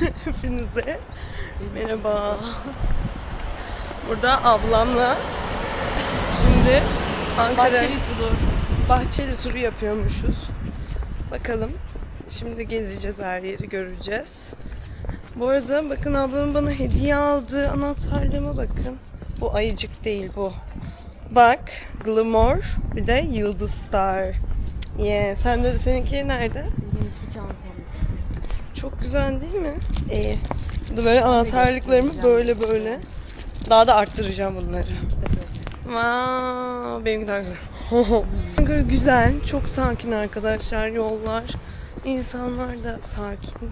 hepinize. Merhaba. Burada ablamla şimdi Ankara Bahçeli turu. Bahçeli turu yapıyormuşuz. Bakalım. Şimdi gezeceğiz her yeri göreceğiz. Bu arada bakın ablamın bana hediye aldığı anahtarlığıma bakın. Bu ayıcık değil bu. Bak Glamor bir de Yıldız Star. Yeah. Sen de seninki nerede? Benimki çantam. Çok güzel değil mi? İyi. Bu da böyle anahtarlıklarımı böyle böyle. Daha da arttıracağım bunları. Wow, benimki daha güzel. Ankara güzel, çok sakin arkadaşlar yollar. İnsanlar da sakin.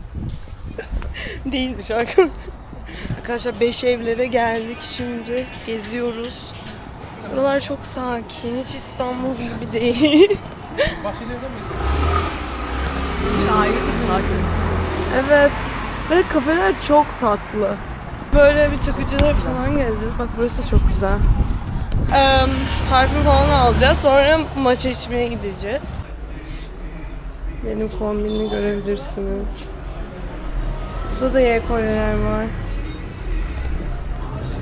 Değilmiş arkadaşlar. Arkadaşlar beş evlere geldik şimdi. Geziyoruz. Buralar çok sakin. Hiç İstanbul gibi değil. Bir ayrı bir sakin. Evet. Ve kafeler çok tatlı. Böyle bir takıcılar falan gezeceğiz. Bak burası da çok güzel. Eee, parfüm falan alacağız. Sonra maça içmeye gideceğiz. Benim kombinimi görebilirsiniz. Burada da Y var.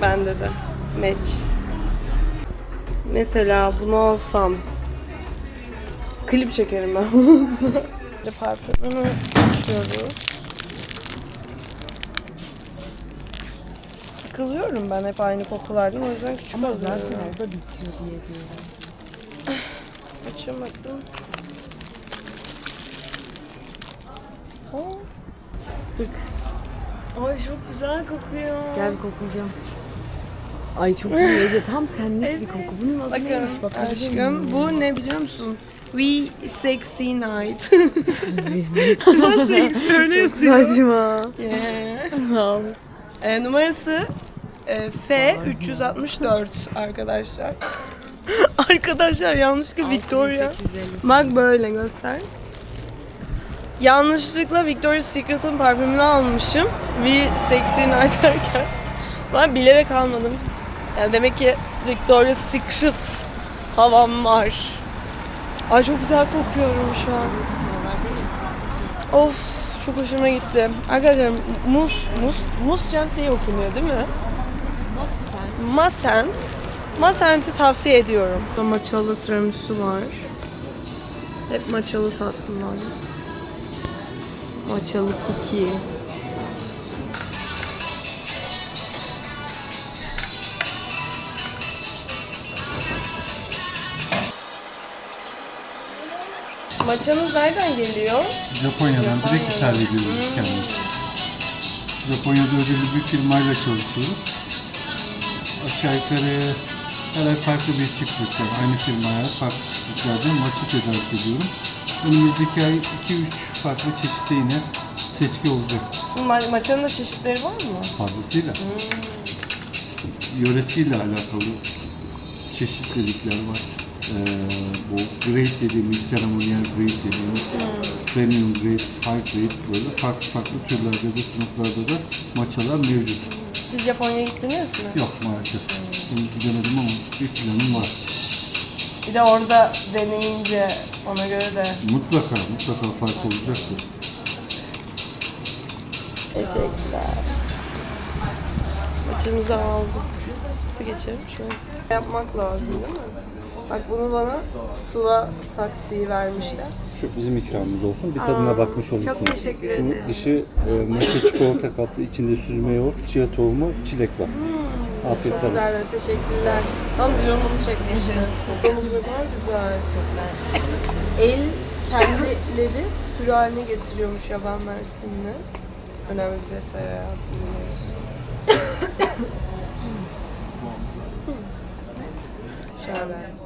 Bende de. Match. Mesela bunu alsam klip çekerim ben. Parfümümü açıyoruz. Sıkılıyorum ben hep aynı kokulardan o yüzden küçük Ama alıyorum. zaten orada bitiyor diye diyorum. Açamadım. Aa, Sık. Ay çok güzel kokuyor. Gel bir koklayacağım. Ay çok iyi Ece. Tam senlik bir koku. Bunun adı Bakın neymiş bakabilir aşkım bu ne biliyor musun? We sexy night. Ama sexy öyle yazıyor. Saçma. Yeah. E, numarası e, F 364 arkadaşlar. arkadaşlar yanlışlıkla Victoria. 6850. Bak böyle göster. Yanlışlıkla Victoria's Secret'ın parfümünü almışım. We Sexy Night derken. Ben bilerek almadım. Yani demek ki Victoria's Secret havam var. Ay çok güzel kokuyorum şu an. Of çok hoşuma gitti. Arkadaşlar mus mus muscent diye okunuyor değil mi? Masent. Masent'i tavsiye ediyorum. Maçalı tiramisu var. Hep maçalı sattılar. Maçalı cookie. Maçanız nereden geliyor? Japonya'dan direkt ithal ediyoruz kendimiz. Japonya'da ödüllü bir firmayla çalışıyoruz. Aşağı yukarı her ay farklı bir çiftlikten, aynı firmaya farklı çiftliklerden maçı tedarik ediyorum. Önümüzdeki ay 2-3 farklı çeşitte yine seçki olacak. Ma- maçanın da çeşitleri var mı? Fazlasıyla. Yöresiyle alakalı çeşitlilikler var. Ee, bu grade dediğimiz, seremoniyel grade dediğimiz, premium grade, high grade böyle farklı farklı türlerde de sınıflarda da maçalar mevcut. Siz Japonya'ya gittiniz mi? Yok maalesef. Henüz gidemedim ama bir planım var. Bir de orada deneyince ona göre de Mutlaka, mutlaka fark olacaktır. Teşekkürler. Maçımızı aldık. Nasıl geçelim şöyle? Yapmak lazım değil mi? Bak bunu bana Sıla taktiği vermişler. Şu bizim ikramımız olsun. Bir tadına bakmış olursunuz. çok teşekkür ederim. Bu dışı e, maça çikolata kaplı, içinde süzme yoğurt, chia tohumu, çilek var. Afiyet Çok olsun. güzel, teşekkürler. Tam canımı çekmişsiniz. Domuz ne kadar güzel. El kendileri pür haline getiriyormuş yaban mersinli. Önemli bir detay hayatım biliyorsun. Şöyle.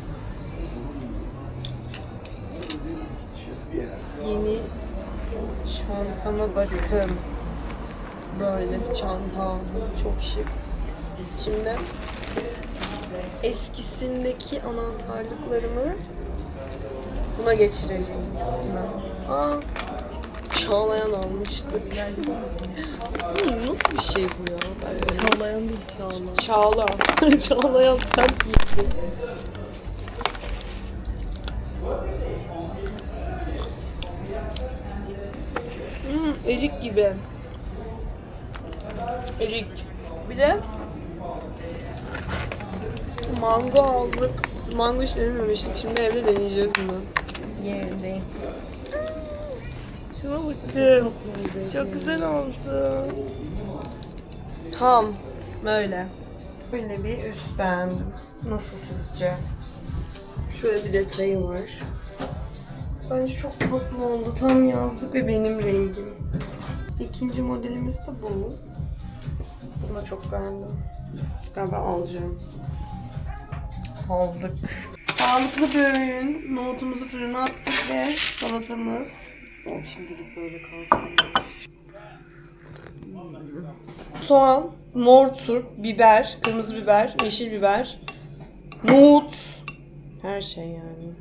yeni çantama bakın. Böyle bir çanta aldım. Çok şık. Şimdi eskisindeki anahtarlıklarımı buna geçireceğim. Ben. Aa, Çağlayan almıştık. Hmm, Nasıl bir şey bu ya? Ben Çağlayan değil Çağla. Çağla. Çağlayan sen miydin? Erik gibi. Erik. Bir de mango aldık. Mango hiç denememiştik. Şimdi evde deneyeceğiz bunu. Yerindeyim. Şuna bakın. Çok güzel oldu. Tam böyle. Böyle bir üst beğendim. Nasıl sizce? Şöyle bir detayı var. Bence çok tatlı oldu. Tam yazlık ve benim rengim. İkinci modelimiz de bu. Bunu da çok beğendim. Galiba alacağım. Aldık. Sağlıklı bir öğün. Nohutumuzu fırına attık ve salatamız. Şimdilik böyle kalsın. Soğan, mor turp, biber, kırmızı biber, yeşil biber, nohut. Her şey yani.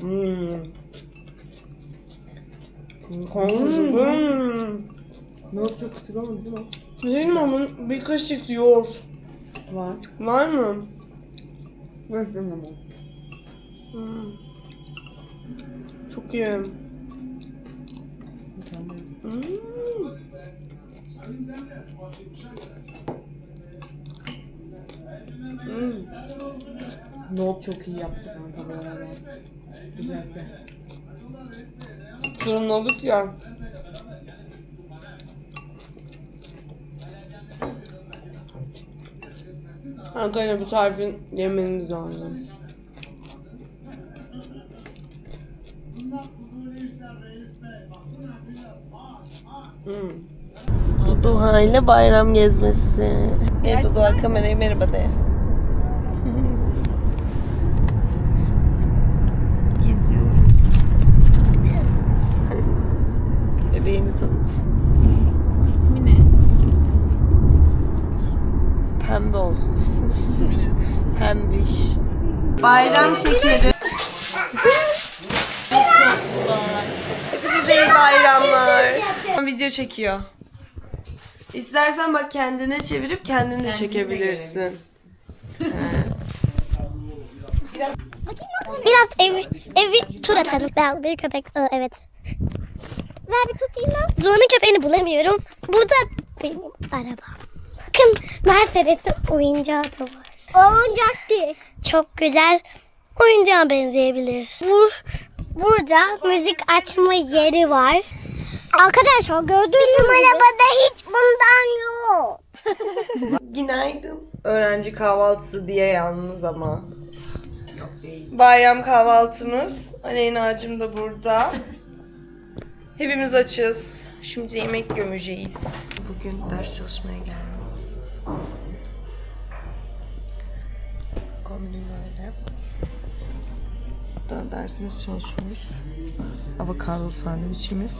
Hmm. Hmm. Ne kıtık ama değil mi? Mi ama bir kaşık yoğurt. Var. Var mı? Var ama. Hmm. Çok iyi. Mükemmel. Hmm. Hmm. Nohut çok iyi yaptı kanka bu arada. Özellikle. Fırınladık ya. Arkadaşlar bu tarifin yemeniz lazım. Hmm. Doğa ile bayram gezmesi. Merhaba Doğa kamerayı merhaba de. Bebeğini tanıt. İsmi ne? Pembe olsun. Pembiş. Bayram şekeri. Hepinize iyi bayramlar. Video çekiyor. İstersen bak kendine çevirip kendini de çekebilirsin. Biraz ev, evi tur atalım. Ben bir köpek. Aa, evet. Ver bir tutayım ben. Zoe'nin köpeğini bulamıyorum. Bu da benim arabam. Bakın Mercedes'in oyuncağı da var. Oyuncak değil. Çok güzel oyuncağa benzeyebilir. Bur burada müzik açma yeri var. Arkadaşlar gördüğünüz Bizim arabada hiç bundan yok. Günaydın. Öğrenci kahvaltısı diye yalnız ama. Bayram kahvaltımız. Aleyna'cığım da burada. Hepimiz açız. Şimdi yemek gömeceğiz. Bugün ders çalışmaya geldik. Kombinim böyle. Daha dersimiz çalışıyoruz. Avokado sandviçimiz.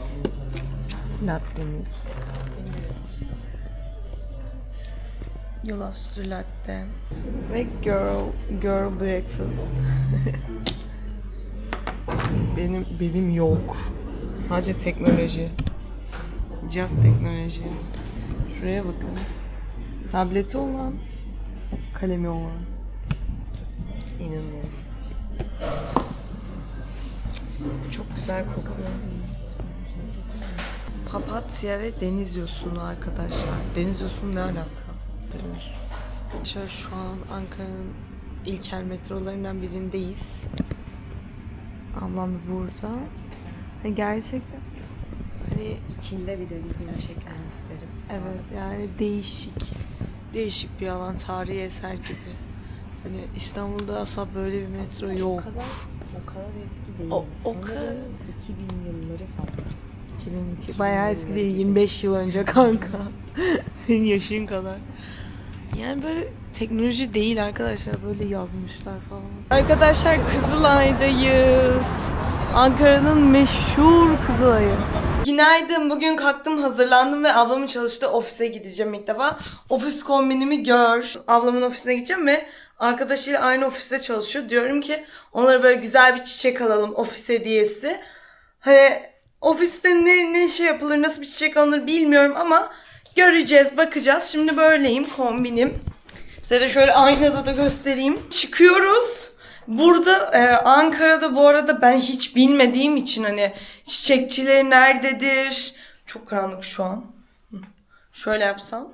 Lattemiz. Yulaf sütü latte. Ve girl, girl breakfast. benim benim yok. Sadece teknoloji. Just teknoloji. Şuraya bakın. Tableti olan, kalemi olan. İnanılmaz. Çok güzel kokuyor. Papatya ve deniz yosunu arkadaşlar. Deniz yosunu ne alaka? Bilmiyorum. Şöyle şu an Ankara'nın ilkel metrolarından birindeyiz. Ablam da burada. Gerçekten hani İçinde bir de video çekmeni isterim. evet yani değişik. Değişik bir alan, tarihi eser gibi. Hani İstanbul'da asla böyle bir metro yok. O kadar, o kadar eski değil. O- o kadar- 2000 yılları falan. 2002. Bayağı eski değil. 25 yıl önce kanka. Senin yaşın kadar. Yani böyle teknoloji değil arkadaşlar. Böyle yazmışlar falan. Arkadaşlar Kızılay'dayız. Ankara'nın meşhur Kızılay'ı. Günaydın. Bugün kalktım, hazırlandım ve ablamın çalıştığı ofise gideceğim ilk defa. Ofis kombinimi gör. Ablamın ofisine gideceğim ve arkadaşıyla aynı ofiste çalışıyor. Diyorum ki onlara böyle güzel bir çiçek alalım ofis hediyesi. Hani ofiste ne, ne şey yapılır, nasıl bir çiçek alınır bilmiyorum ama göreceğiz, bakacağız. Şimdi böyleyim, kombinim. Size de şöyle aynada da göstereyim. Çıkıyoruz. Burada e, Ankara'da bu arada ben hiç bilmediğim için hani çiçekçileri nerededir? Çok karanlık şu an. Şöyle yapsam.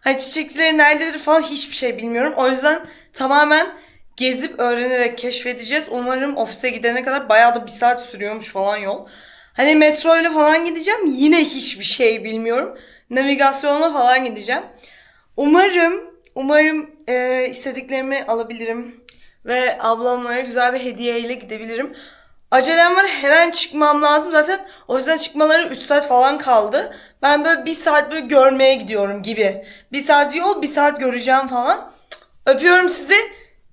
Hani çiçekçileri nerededir falan hiçbir şey bilmiyorum. O yüzden tamamen gezip öğrenerek keşfedeceğiz. Umarım ofise gidene kadar bayağı da bir saat sürüyormuş falan yol. Hani metro ile falan gideceğim. Yine hiçbir şey bilmiyorum. Navigasyonla falan gideceğim. Umarım, umarım e, istediklerimi alabilirim. Ve ablamlara güzel bir hediyeyle gidebilirim. Acelem var hemen çıkmam lazım. Zaten o yüzden çıkmaları 3 saat falan kaldı. Ben böyle bir saat böyle görmeye gidiyorum gibi. Bir saat yol, bir saat göreceğim falan. Öpüyorum sizi.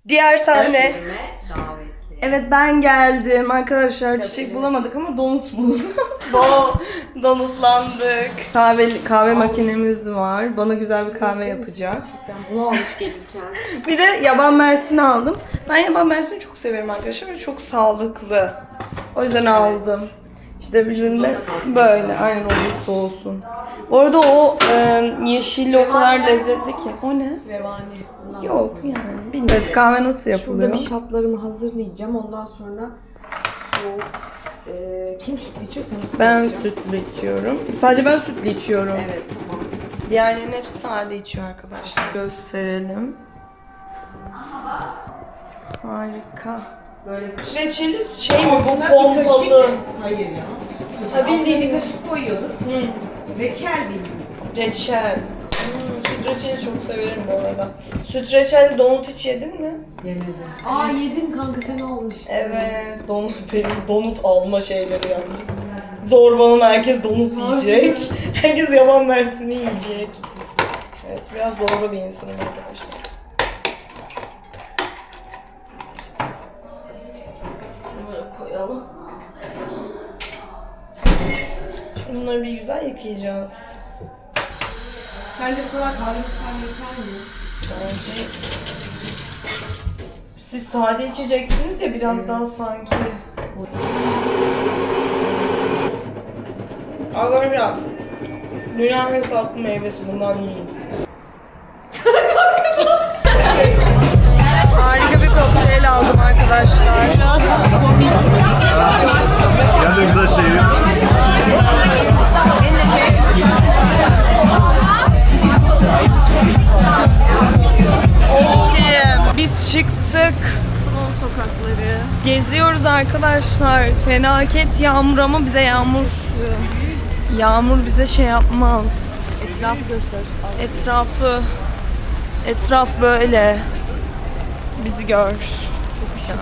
Diğer sahne. Evet ben geldim arkadaşlar çiçek bulamadık ama donut buldum. Do donutlandık. Kahve kahve makinemiz var. Bana güzel bir kahve yapacak. Bunu almış gelirken. Bir de yaban mersini aldım. Ben yaban mersini çok severim arkadaşlar ve çok sağlıklı. O yüzden aldım. İşte bizim de böyle aynen olursa olsun. Bu arada o e, yeşilli o kadar lezzetli ki. O ne? Revani. Yok yani bilmiyorum. Evet kahve nasıl yapılıyor? Şurada bir şatlarımı hazırlayacağım. Ondan sonra soğuk. Ee, kim sütlü içiyor sen sütlü Ben sütlü içiyorum. Sadece ben sütlü içiyorum. Evet tamam. Diğerlerinin hepsi sade içiyor arkadaşlar. Gösterelim. Harika. Böyle Reçeli şey mi bu pompalı? Hayır ya. Ha, bildiğin- bir kaşık koyuyorduk. Hı. Reçel bildiğin. Reçel. Hmm, süt reçeli çok severim bu arada. Süt reçelli donut hiç yedin mi? Yemedim. Aa yedim kanka sen almıştın. Evet. Donut, benim donut alma şeyleri yalnız. Zorbalım herkes donut yiyecek. herkes yaban mersini yiyecek. Evet biraz zorba bir insanım arkadaşlar. Bunları bir güzel yıkayacağız. Sence bu kadar kahve tutan yeter mi? Bence siz sade içeceksiniz ya biraz daha sanki. Arkadaşlar dünyanın en sağlıklı meyvesi bundan yiyin. Biz çıktık. Tulum sokakları. Geziyoruz arkadaşlar. Felaket yağmur ama bize yağmur yağmur bize şey yapmaz. Etrafı göster. Etrafı etraf böyle. Bizi gör. Çok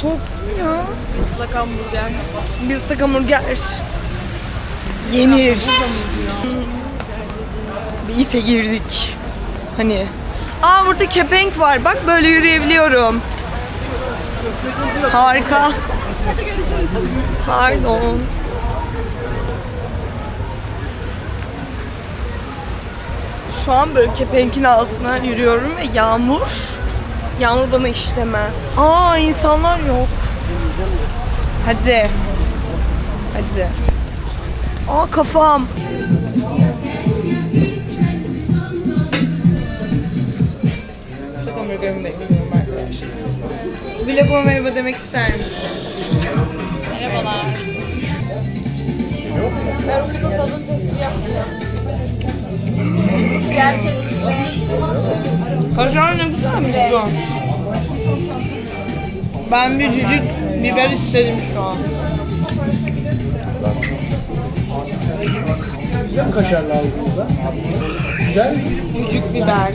Soğuk ya. Islak hamburger. Bir ıslak hamburger. Yenir. Bir ife girdik. Hani. Aa burada kepenk var. Bak böyle yürüyebiliyorum. Harika. Pardon. Şu an böyle kepenkin altına yürüyorum ve yağmur. Yağmur bana işlemez. Aa insanlar yok. Hadi. Hadi. Aa kafam. Hamburgerimi bekliyorum arkadaşlar. Vloguma merhaba demek ister misin? Merhabalar. Ben o kadar tadın testi yapacağım. Diğer. Kaşar ne güzelmiş bu. Ben bir cücük biber istedim şu an. Güzel kaşarlı aldığımızda. Güzel. Cücük biber.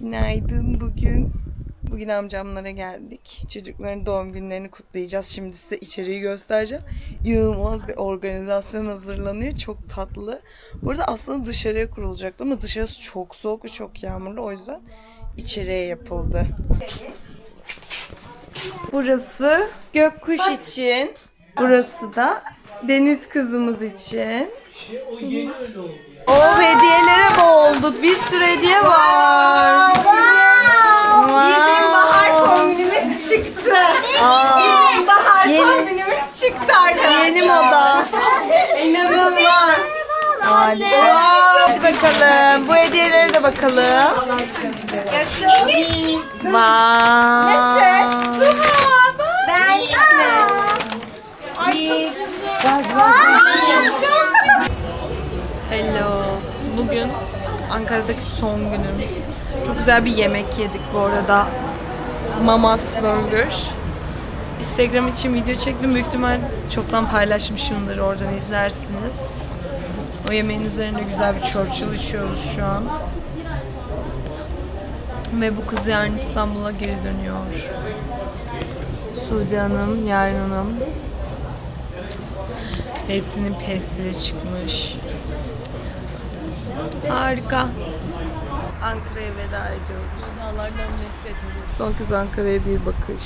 Günaydın bugün. Bugün amcamlara geldik. Çocukların doğum günlerini kutlayacağız. Şimdi size içeriği göstereceğim. İnanılmaz bir organizasyon hazırlanıyor. Çok tatlı. Bu arada aslında dışarıya kurulacaktı ama dışarısı çok soğuk ve çok yağmurlu. O yüzden içeriye yapıldı. Burası gökkuş için. Burası da deniz kızımız için. O hediyelere boğulduk. Bir sürü hediye var. Bizim bahar kombinimiz çıktı. Bizim bahar kombinimiz çıktı arkadaşlar. Yeni moda. İnanılmaz. Harika. Hadi bakalım. Bu hediyelere de bakalım. Vay. Nasıl? Ben Hello. Bugün Ankara'daki son günüm. Çok güzel bir yemek yedik bu arada. Mamas Burger. Instagram için video çektim. Büyük ihtimal çoktan paylaşmışımdır. Oradan izlersiniz. O yemeğin üzerine güzel bir Churchill içiyoruz şu an. Ve bu kız yarın İstanbul'a geri dönüyor. Sude Hanım, Yarın Hanım. Hepsinin pestili çıkmış. Harika. Ankara'ya veda ediyoruz. Binalardan nefret ediyorum. Son kez Ankara'ya bir bakış.